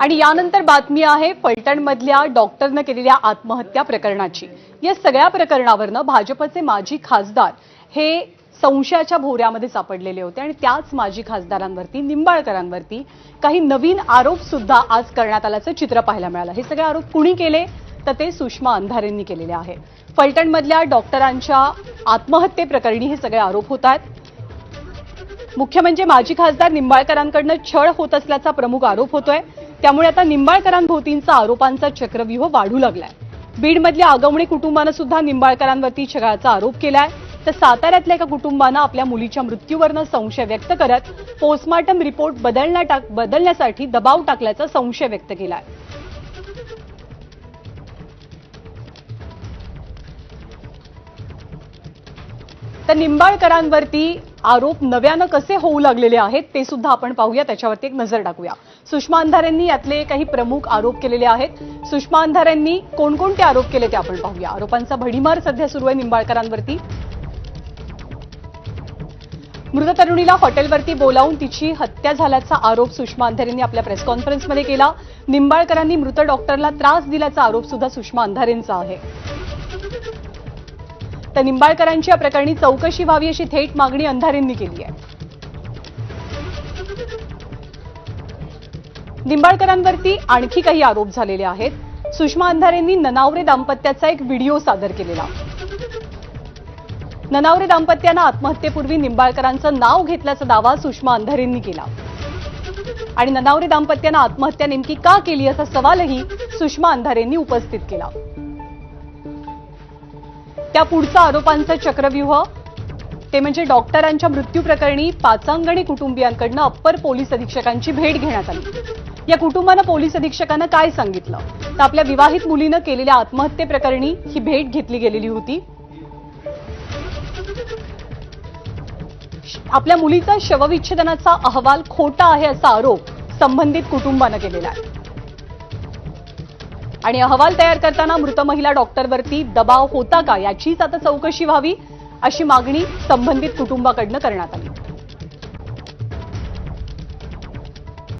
आणि यानंतर बातमी आहे फलटणमधल्या डॉक्टरनं केलेल्या आत्महत्या प्रकरणाची. या सगळ्या प्रकरणावरनं भाजपचे माजी खासदार हे संशयाच्या भोवऱ्यामध्ये सापडलेले होते आणि त्याच माजी खासदारांवरती निंबाळकरांवरती काही नवीन आरोप सुद्धा आज करण्यात आल्याचं चित्र पाहायला मिळालं. हे सगळे आरोप कुणी केले? तर ते सुषमा अंधारेंनी केलेले आहे फलटणमधल्या डॉक्टरांच्या आत्महत्येप्रकरणी हे सगळे आरोप होत आहेत. मुख्य म्हणजे माजी खासदार निंबाळकरांकडनं छळ होत असल्याचा प्रमुख आरोप होतोय. त्यामुळे आता निंबाळकरांभोवतींचा आरोपांचा चक्रव्यूह वाढू लागलाय. बीडमधल्या आगवणे कुटुंबानं सुद्धा निंबाळकरांवरती छळाचा आरोप केलाय. तर साताऱ्यातल्या एका कुटुंबानं आपल्या मुलीच्या मृत्यूवरनं संशय व्यक्त करत पोस्टमार्टम रिपोर्ट बदलण्या टाक- बदलण्यासाठी दबाव टाकल्याचा संशय व्यक्त केलाय. तर निंबाळकरांवरती आरोप नव्यानं कसे होऊ लागलेले आहेत ते सुद्धा आपण पाहूया. त्याच्यावरती एक नजर टाकूया. सुषमा अंधारेंनी यातले काही प्रमुख आरोप केलेले आहेत. सुषमा अंधारेंनी कोणकोणते आरोप केले ते आपण पाहूया. आरोपांचा भडीमार सध्या सुरू आहे निंबाळकरांवरती. मृत तरुणीला हॉटेलवरती बोलावून तिची हत्या झाल्याचा आरोप सुषमा अंधारेंनी आपल्या प्रेस कॉन्फरन्समध्ये केला. निंबाळकरांनी मृत डॉक्टरला त्रास दिल्याचा आरोप सुद्धा सुषमा अंधारेंचा आहे. तर निंबाळकरांची या प्रकरणी चौकशी व्हावी अशी थेट मागणी अंधारेंनी केली आहे. निंबाळकरांवरती आणखी काही आरोप झालेले आहेत. सुषमा अंधारेंनी ननावरे दाम्पत्याचा एक व्हिडिओ सादर केलेला. ननावरे दाम्पत्यानं आत्महत्येपूर्वी निंबाळकरांचं नाव घेतल्याचा दावा सुषमा अंधारेंनी केला. आणि ननावरे दाम्पत्यानं आत्महत्या नेमकी का केली असा सवालही सुषमा अंधारेंनी उपस्थित केला. त्या पुढचं आरोपांचं चक्रव्यूह? ते म्हणजे डॉक्टरांच्या मृत्यू प्रकरणी पाचांगणी कुटुंबियांकडनं अप्पर पोलीस अधीक्षकांची भेट घेण्यात आली. या कुटुंबानं पोलीस अधीक्षकांना काय सांगितलं? तर आपल्या विवाहित मुलीनं केलेल्या आत्महत्येप्रकरणी ही भेट घेतली गेलेली होती. आपल्या मुलीचा शवविच्छेदनाचा अहवाल खोटा आहे असा आरोप संबंधित कुटुंबानं केलेला आहे. आणि अहवाल तयार करताना मृत महिला डॉक्टरवरती दबाव होता का याचीच आता चौकशी व्हावी अशी मागणी संबंधित कुटुंबाकडनं करण्यात आली.